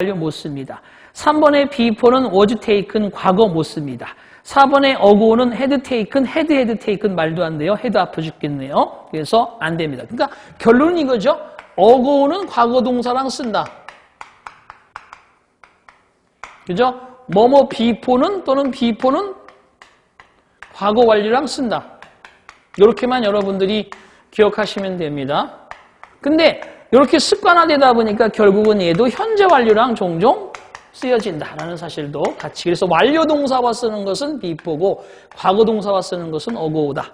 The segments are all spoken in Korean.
완료 못 씁니다. 3번의 before는 was taken 과거 못 씁니다. 4번의 ago는 had taken, had had taken 말도 안 돼요. had 아파 죽겠네요. 그래서 안 됩니다. 그러니까 결론은 이거죠. ago는 과거 동사랑 쓴다. 그죠? 뭐뭐 before는 또는 before는 과거 완료랑 쓴다. 이렇게만 여러분들이 기억하시면 됩니다. 근데 이렇게 습관화되다 보니까 결국은 얘도 현재 완료랑 종종 쓰여진다라는 사실도 같이 그래서 완료 동사와 쓰는 것은 before고 과거 동사와 쓰는 것은 ago다.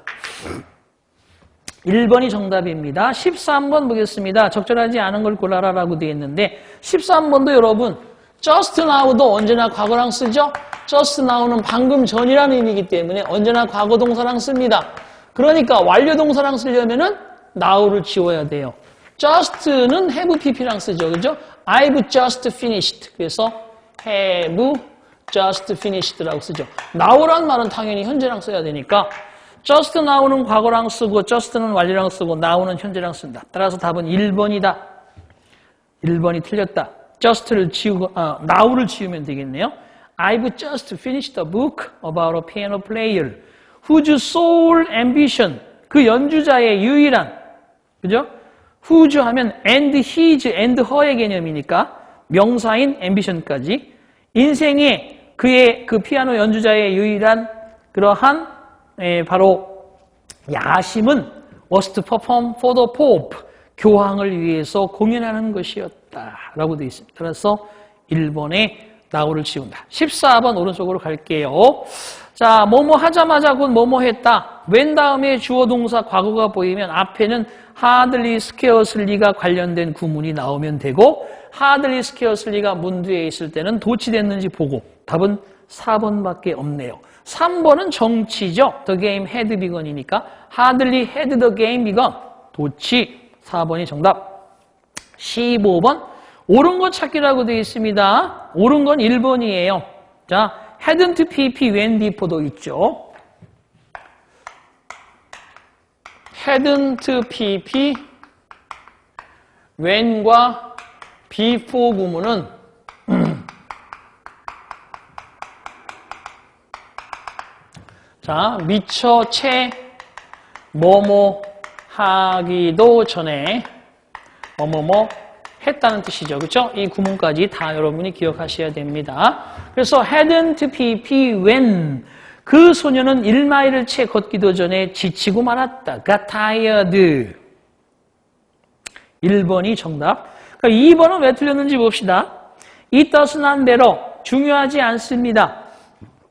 1번이 정답입니다. 13번 보겠습니다. 적절하지 않은 걸 골라라라고 되어 있는데 13번도 여러분 just now도 언제나 과거랑 쓰죠? just now는 방금 전이라는 의미이기 때문에 언제나 과거 동사랑 씁니다. 그러니까 완료 동사랑 쓰려면은 now를 지워야 돼요. Just는 have pp랑 쓰죠. 그죠? I've just finished. 그래서 have just finished라고 쓰죠. now란 말은 당연히 현재랑 써야 되니까 just now는 과거랑 쓰고 just는 완료랑 쓰고 now는 현재랑 쓴다. 따라서 답은 1번이다. 1번이 틀렸다. just를 지우고 아, now를 지우면 되겠네요. I've just finished a book about a piano player whose sole ambition 그 연주자의 유일한 그죠? Whose 하면 and his and her의 개념이니까 명사인 ambition까지 인생에 그의 그 피아노 연주자의 유일한 그러한 에, 바로 야심은 was to perform for the pope 교황을 위해서 공연하는 것이었다라고 되어 있습니다. 그래서 1번에 나우를 지운다. 14번 오른쪽으로 갈게요. 자, 뭐뭐 하자마자 곧 뭐뭐 했다. 웬 다음에 주어 동사 과거가 보이면 앞에는 hardly scarcely가 관련된 구문이 나오면 되고 hardly scarcely가 문 뒤에 있을 때는 도치됐는지 보고 답은 4번밖에 없네요. 3번은 정치죠. The game had begun이니까 hardly had the game begun. 도치 4번이 정답. 15번 옳은 거 찾기라고 되어 있습니다. 옳은 건 1번이에요. 자, hadn't pp before도 있죠. hadn't pp when과 before 구문은 자, 미처 채 뭐뭐 하기도 전에 뭐뭐뭐 했다는 뜻이죠. 그렇죠? 이 구문까지 다 여러분이 기억하셔야 됩니다. 그래서 hadn't pp when 그 소녀는 1마일을 채 걷기도 전에 지치고 말았다. got tired. 1번이 정답. 그러니까 2번은 왜 틀렸는지 봅시다. It does not matter. 중요하지 않습니다.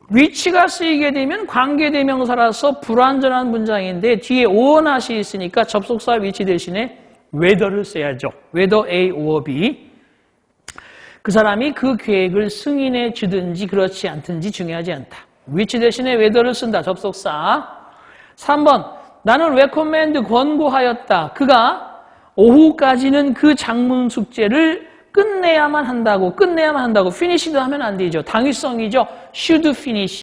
위치가 쓰이게 되면 관계대명사라서 불완전한 문장인데 뒤에 오어낫이 있으니까 접속사 위치 대신에 whether를 써야죠. whether A or B. 그 사람이 그 계획을 승인해 주든지 그렇지 않든지 중요하지 않다. 위치 대신에 whether를 쓴다. 접속사. 3번 나는 recommend 권고하였다. 그가 오후까지는 그 장문 숙제를 끝내야만 한다고 끝내야만 한다고 finish도 하면 안 되죠. 당위성이죠. should finish